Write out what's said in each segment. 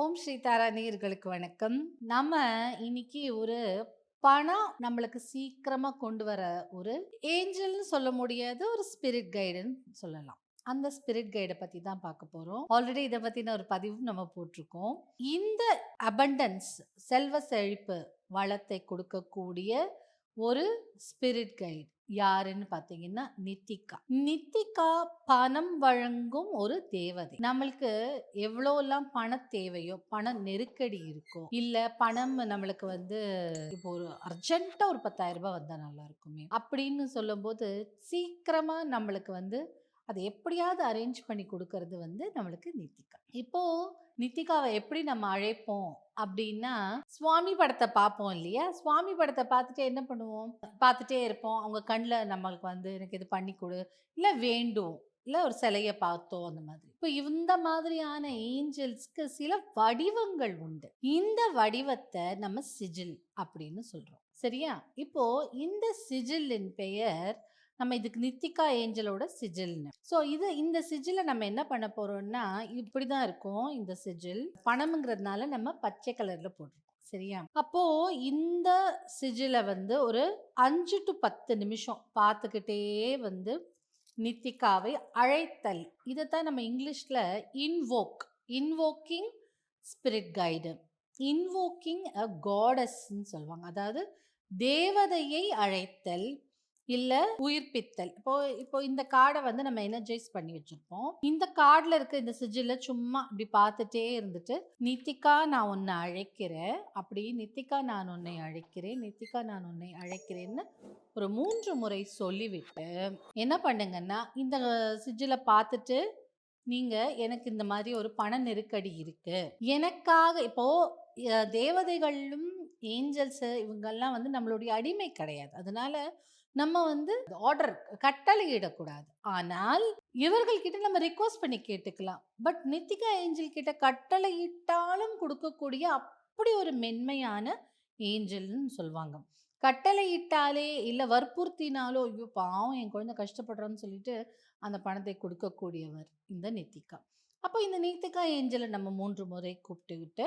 ஓம் ஸ்ரீ தாரா நேயர்களுக்கு வணக்கம். நம்ம இன்னைக்கு ஒரு பணம் நம்மளுக்கு சீக்கிரமா கொண்டு வர ஒரு ஏஞ்சல்னு சொல்ல முடியாது ஒரு ஸ்பிரிட் கைடுன்னு சொல்லலாம். அந்த ஸ்பிரிட் கைடை பற்றி தான் பார்க்க போகிறோம் ஆல்ரெடி இதை பற்றின ஒரு பதிவும் நம்ம போட்டிருக்கோம். இந்த அபண்டன்ஸ் செல்வ செழிப்பு வளத்தை கொடுக்கக்கூடிய ஒரு ஸ்பிரிட் கைடு யாருன்னு பார்த்தீங்கன்னா நித்திகா. நித்திகா பணம் வழங்கும் ஒரு தேவதை. நம்மளுக்கு எவ்வளோலாம் பண தேவையோ பண நெருக்கடி இருக்கோ இல்ல பணம் நம்மளுக்கு வந்து இப்போ ஒரு அர்ஜென்ட்டா ஒரு பத்தாயிரம் ரூபாய் வந்தா நல்லா இருக்குமே அப்படின்னு சொல்லும்போது சீக்கிரமா நம்மளுக்கு வந்து அதை எப்படியாவது அரேஞ்ச் பண்ணி கொடுக்கறது வந்து நம்மளுக்கு நித்திகா. இப்போ நித்திகாவை எப்படி நம்ம அழைப்போம் அப்படின்னா சுவாமி படத்தை பார்ப்போம் இல்லையா? சுவாமி படத்தை பார்த்துட்டு என்ன பண்ணுவோம்? பார்த்துட்டே இருப்போம். அவங்க கண்ணில் நம்மளுக்கு வந்து எனக்கு இது பண்ணி கொடு இல்லை வேண்டும் இல்லை ஒரு சிலையை பார்த்தோம் அந்த மாதிரி. இப்போ இந்த மாதிரியான ஏஞ்சல்ஸ்க்கு சில வடிவங்கள் உண்டு. இந்த வடிவத்தை நம்ம சிஜில் அப்படின்னு சொல்கிறோம் சரியா? இப்போ இந்த சிஜிலின் பெயர் நம்ம இதுக்கு நித்திகா ஏஞ்சலோட சிஜில்னு. ஸோ இது இந்த சிஜிலை நம்ம என்ன பண்ண போகிறோம்னா இப்படி தான் இருக்கும் இந்த சிஜில். பணம்ங்கிறதுனால நம்ம பச்சை கலரில் போட்டிருக்கோம் சரியா? அப்போ இந்த சிஜிலை வந்து ஒரு அஞ்சு டு பத்து நிமிஷம் பார்த்துக்கிட்டே வந்து நித்திகாவை அழைத்தல். இதை தான் நம்ம இங்கிலீஷில் invoke invoking spirit guide invoking a காடஸ்ன்னு சொல்லுவாங்க. அதாவது தேவதையை அழைத்தல். இல்லை உயிர்ப்பித்தல் இப்போ இப்போ இந்த கார்டை வந்து நம்ம எனர்ஜைஸ் பண்ணி வச்சுருப்போம். இந்த கார்டில் இருக்க இந்த சிஜில சும்மா இப்படி பார்த்துட்டே இருந்துட்டு நித்திகா நான் உன்னை அழைக்கிறேன். அப்படி நித்திகா நான் உன்னை அழைக்கிறேன். நித்திகா நான் உன்னை அழைக்கிறேன்னு ஒரு மூன்று முறை சொல்லிவிட்டு என்ன பண்ணுங்கன்னா இந்த சிஜில பார்த்துட்டு நீங்கள் எனக்கு இந்த மாதிரி ஒரு பண நெருக்கடி இருக்குது எனக்காக இப்போது தேவதைகளும் ஏஞ்சல்ஸு இவங்கெல்லாம் வந்து நம்மளுடைய அடிமை கிடையாது. அதனால நம்ம வந்து ஆர்டர் கட்டளையிடக்கூடாது ஆனால் இவர்கள் கிட்ட நம்ம ரிக்வஸ்ட் பண்ணி கேட்டுக்கலாம். பட் நித்திகா ஏஞ்சல் கிட்ட கட்டளையிட்டாலும் கொடுக்கக்கூடிய அப்படி ஒரு மென்மையான ஏஞ்சல்னு சொல்லுவாங்க. கட்டளையிட்டாலே இல்லை வற்புறுத்தினாலோ ஐயோ பாவம் என் குழந்தை கஷ்டப்படுறான்னு சொல்லிட்டு அந்த பணத்தை கொடுக்கக்கூடியவர் இந்த நித்திகா. அப்போ இந்த நித்திகா ஏஞ்சலை நம்ம மூன்று முறை கூப்பிட்டுக்கிட்டு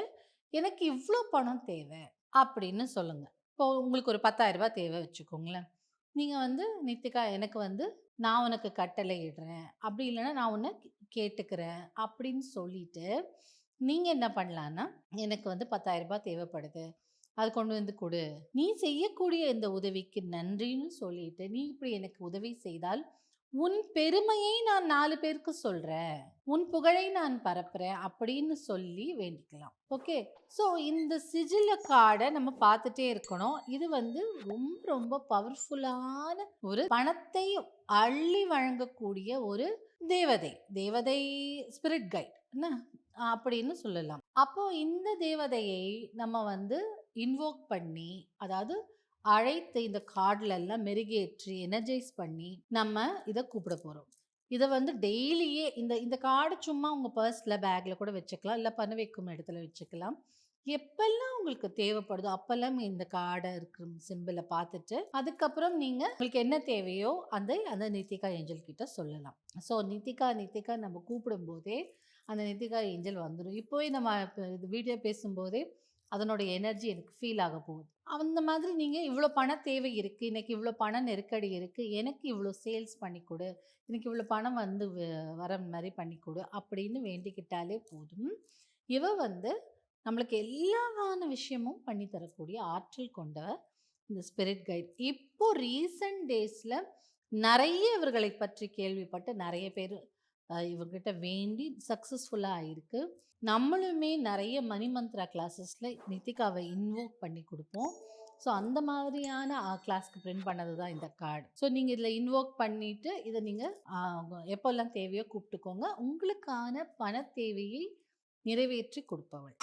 எனக்கு இவ்வளோ பணம் தேவை அப்படின்னு சொல்லுங்கள் இப்போ உங்களுக்கு ஒரு பத்தாயிரம் ரூபாய் தேவை வச்சுக்கோங்களேன். நீங்கள் வந்து நித்திகா எனக்கு வந்து நான் உனக்கு கட்டளை இடுறேன். அப்படி இல்லைன்னா நான் உன்னை கேட்டுக்கிறேன். அப்படின்னு சொல்லிட்டு நீங்கள் என்ன பண்ணலான்னா எனக்கு வந்து பத்தாயிரரூபா ரூபாய் தேவைப்படுது. அது கொண்டு வந்து கொடு. நீ செய்யக்கூடிய இந்த உதவிக்கு நன்றின்னு சொல்லிட்டு நீ இப்படி எனக்கு உதவி செய்தால் உன் பெருமையை நான் நாலு பேருக்கு சொல்கிறேன் உன் புகழை நான் பரப்புறேன் அப்படின்னு சொல்லி வேண்டிக்கலாம். ஓகே? ஸோ இந்த சிஜில கார்டை நம்ம பார்த்துட்டே இருக்கணும். இது வந்து ரொம்ப ரொம்ப பவர்ஃபுல்லான ஒரு பணத்தை அள்ளி வழங்கக்கூடிய ஒரு தேவதை. தேவதை ஸ்பிரிட் கைட் என்ன? அப்படின்னு சொல்லலாம். அப்போ இந்த தேவதையை நம்ம வந்து இன்வோக் பண்ணி அதாவது அழைத்து இந்த கார்டில் எல்லாம் மெருகேற்றி எனர்ஜைஸ் பண்ணி நம்ம இதை கூப்பிட போகிறோம் இதை வந்து டெய்லியே இந்த இந்த கார்டு சும்மா உங்கள் பர்ஸில் பேக்கில் கூட வச்சுக்கலாம். இல்லை பண்ண வைக்கும் இடத்துல வச்சுக்கலாம். எப்பெல்லாம் உங்களுக்கு தேவைப்படுதோ அப்பெல்லாம் இந்த கார்டை இருக்கிற சிம்பிளை பார்த்துட்டு அதுக்கப்புறம் நீங்கள் உங்களுக்கு என்ன தேவையோ அந்த அந்த நித்திகா ஏஞ்சல் கிட்ட சொல்லலாம். ஸோ நித்திகா நித்திகா நம்ம கூப்பிடும்போதே அந்த நித்திகா ஏஞ்சல் வந்துடும் இப்போவே நம்ம இது வீடியோ பேசும்போதே அதனுடைய எனர்ஜி எனக்கு ஃபீல் ஆக போகுது. அந்த மாதிரி நீங்கள் இவ்வளோ பண தேவை இருக்குது எனக்கு இவ்வளோ பண நெருக்கடி இருக்குது எனக்கு இவ்வளோ சேல்ஸ் பண்ணி கொடு எனக்கு இவ்வளோ பணம் வந்து வ- வர மாதிரி பண்ணி கொடு அப்படின்னு வேண்டிக்கிட்டாலே போதும். இவ வந்து நம்மளுக்கு எல்லாமான விஷயமும் பண்ணி தரக்கூடிய ஆற்றல் கொண்ட இந்த ஸ்பிரிட் கைட் இப்போ ரீசன்ட் டேஸில் நிறைய இவர்களை பற்றி கேள்விப்பட்டு நிறைய பேர் இவர்கிட்ட வேண்டி சக்ஸஸ்ஃபுல்லாக ஆயிருக்கு நம்மளுமே நிறைய மணி மந்த்ரா கிளாஸஸில் நித்திகாவை இன்வோக் பண்ணி கொடுப்போம். ஸோ அந்த மாதிரியான கிளாஸ்க்கு பிரிண்ட் பண்ணது தான் இந்த கார்டு ஸோ நீங்கள் இதில் இன்வோக் பண்ணிவிட்டு இதை நீங்கள் எப்போல்லாம் தேவையோ கூப்பிட்டுக்கோங்க. உங்களுக்கான பண தேவையை நிறைவேற்றி கொடுப்பவள்.